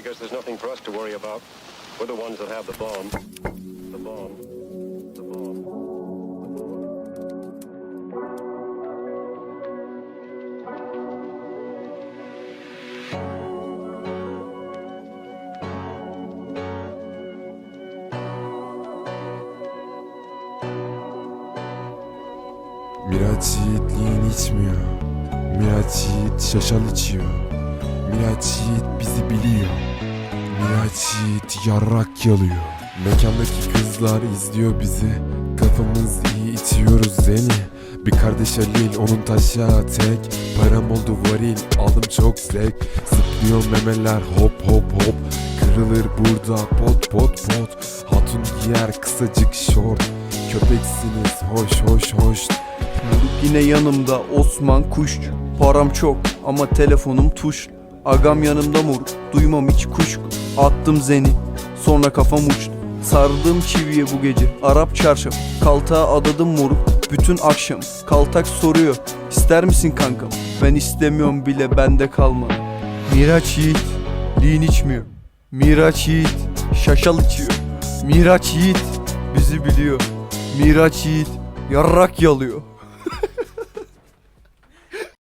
I guess there's nothing for us to worry about. We're the ones that have the bomb. The bomb. The bomb. Bizi biliyor Yiğit yarrak yalıyor. Mekandaki kızlar izliyor bizi. Kafamız iyi içiyoruz zeni Bir kardeş Halil onun taşa tek Param oldu varil aldım çok zevk. Zıplıyor memeler hop hop hop. Kırılır burada pot pot pot. Hatun giyer kısacık şort. Köpeksiniz hoş hoş hoş. Moruk yine yanımda Osman Kuş. Param çok ama telefonum tuş. Agam yanımda moruk duymam hiç kuşku Attım zeni sonra kafam uçtu. Sardım çiviye bu gece Arap çarşaf Kaltağa adadım moruk bütün akşam Kaltak soruyor ister misin kankam Ben istemiyorum bile bende kalmadı. Miraç Yiğit Lean içmiyor. Miraç Yiğit Şaşal içiyor. Miraç Yiğit bizi biliyor. Miraç Yiğit yarrak yalıyor